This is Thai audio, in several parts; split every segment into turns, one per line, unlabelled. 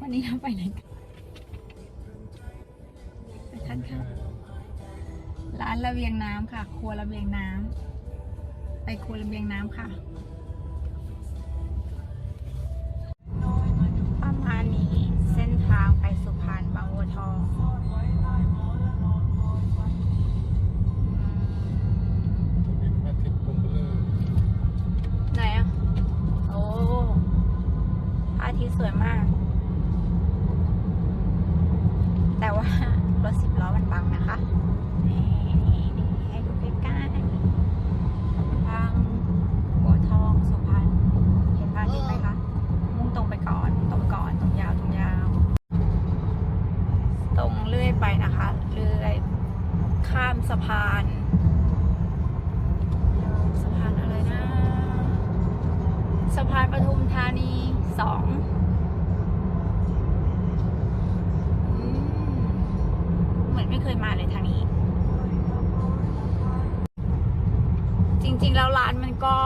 วันนี้เราไปไหนกันไปทานค่ะร้านระเบียงน้ำค่ะ ครัวระเบียงน้ำไปครัวระเบียงน้ำค่ะประมาณนี้เส้นทางไปสุพรรณบางบัวทองอืม
มีพระอาทิตย์ตรงเบลอ
ไหนอะ โอ้พระอาทิตย์สวยมาก แต่ว่ารถสิบล้อมันบังนะคะ นี่นี่นี่ให้ดูใกล้ๆบางบัวทองสุพรรณ เห็นพระอาทิตย์ไหมคะ มุ่งตรงไปก่อน ตรงก่อน ตรงยาว ตรงยาว ตรงเลื่อยไปนะคะ เลื่อยข้าม สะพานสะพานอะไรนะ สะพานปทุมธานีสองเหมือนไม่เคยมาเลยทางนี้ จริงๆ แล้วร้านมันก็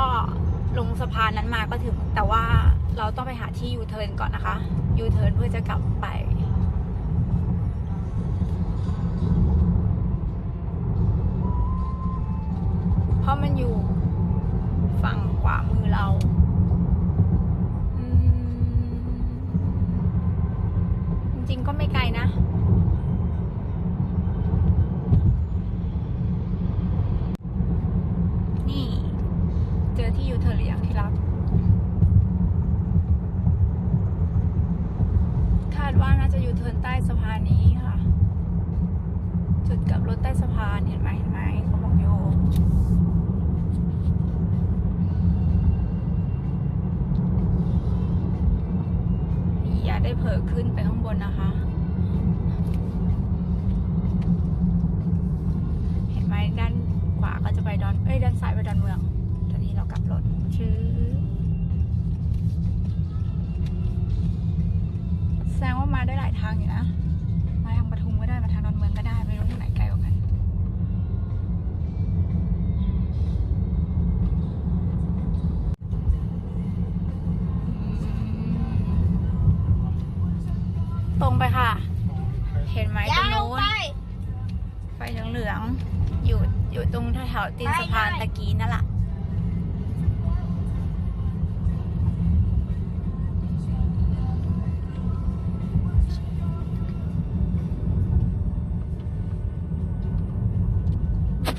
ลงสะพานนั้นมาก็ถึง แต่ว่าเราต้องไปหาที่ยูเทิร์นก่อนนะคะยูเทิร์นเพื่อจะกลับไป เพราะมันอยู่ฝั่งขวามือเราจริงๆก็ไม่ไกลนะ นี่ เจอที่ยูเทอร์หรือยังที่รักคาดว่าน่าจะอยู่เทินใต้สะพานนี้ค่ะ จุดกับรถใต้สะพานเห็นไหมเห็นไหมเขาบอกโย ได้เผลอขึ้นไปข้างบนนะคะ เห็นไหมด้านขวาก็จะไปดอน เอ้ยด้านซ้ายไปดอนเมือง ตอนนี้เรากลับรถชื่อแสดงว่ามาได้หลายทางอยู่นะ ฟเหลืองๆอยู่อยู่ตรงแถวๆตีนสะพานตะกี้นั่นแหละ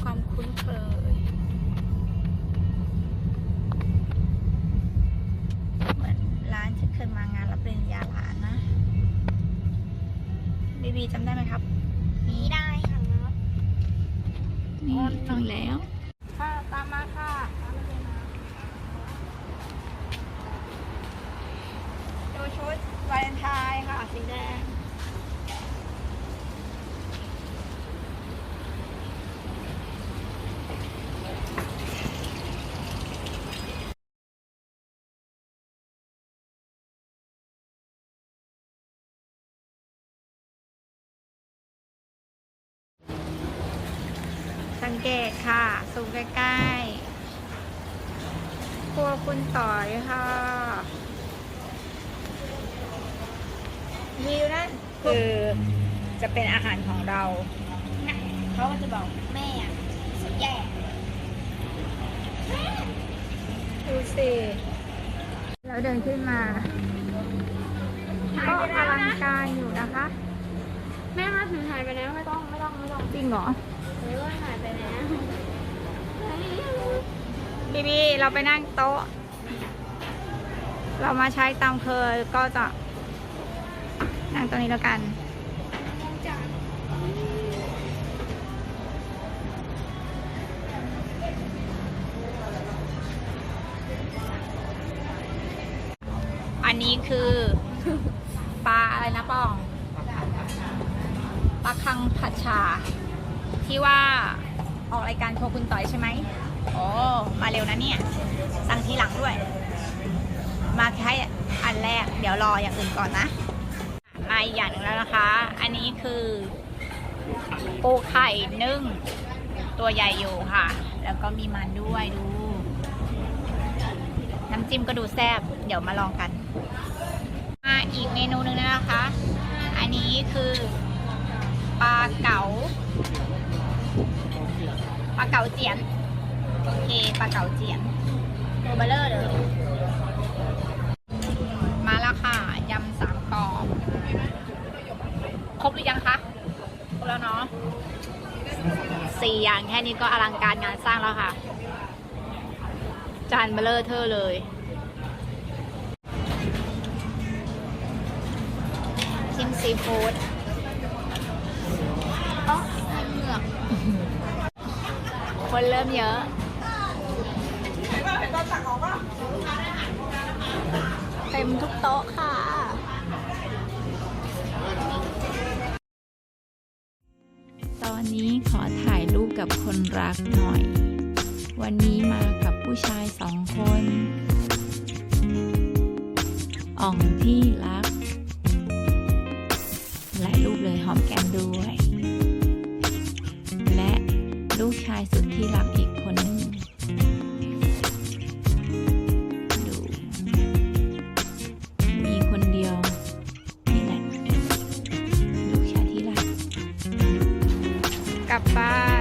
ความคุ้นเคยเหมือนร้านที่เคยมางานรับปริญญาหลานนะบีบีจำได้ไหมครับ
นี่ได้
นี่ถึงแล้ว
ค่ะ ตามมาค่ะตามมาเลยนะ
ดูชุดวาเลนไทน์ค่ะ สีแดง สังเกตค่ะซูมใกล้ๆครัวคุณต่อยค่ะวิวนั่นคือจะเป็นอาหารของเราเขาก็จะบอก
แม่อะสุดแย่
ดูสิแล้วเดินขึ้นมาก็อลังการอยู่นะคะ
แม่มาถึงหายไปแล้วไม่ต้องไม่ต้องไม่ต้อง
จริงเหรอ
เออหายไปแล้ว
บีบีเราไปนั่งโต๊ะ เรามาใช้ตามเคยก็จะ นั่งตรงนี้แล้วกัน อันนี้คือ ปลาอะไรนะปอง ปลาคังผัดชา ที่ว่าออกรายการโครัวคุณต่อยใช่ไหมโอ้มาเร็วนะเนี่ย สั่งทีหลังด้วย มาแค่อันแรก เดี๋ยวรออย่างอื่นก่อนนะ มาอีกอย่างหนึ่งแล้วนะคะ อันนี้คือปูไข่นึ่ง ตัวใหญ่อยู่ค่ะ แล้วก็มีมันด้วยดู น้ำจิ้มก็ดูแซ่บ เดี๋ยวมาลองกันอะอีกเมนูหนึ่งนะคะ อันนี้คือปลาเก๋าปลาเก๋า จียน โอเคปลาเก๋าเจียนตัวเบลเลอร์เลย มาแล้วค่ะ ยำสามกรอบ ครบหรือยังคะครบแล้วเนาะสี่อย่างแค่นี้ก็อลังการงานสร้างแล้วค่ะ จานเบลเลอร์เทอเลยชิมซีฟู้ดอ๋อ คนเริ่มเยอะเต็มทุกโต๊ะค่ะ ตอนนี้ขอถ่ายรูปกับคนรักหน่อย วันนี้มากับผู้ชายสองคนอ่องที่รัก หลายรูปเลยหอมแก้มด้วย ลูกชายสุดที่รักอีกคนหนึ่งดูมีคนเดียวนี่แหละ ลูกชายที่รัก กลับบ้าน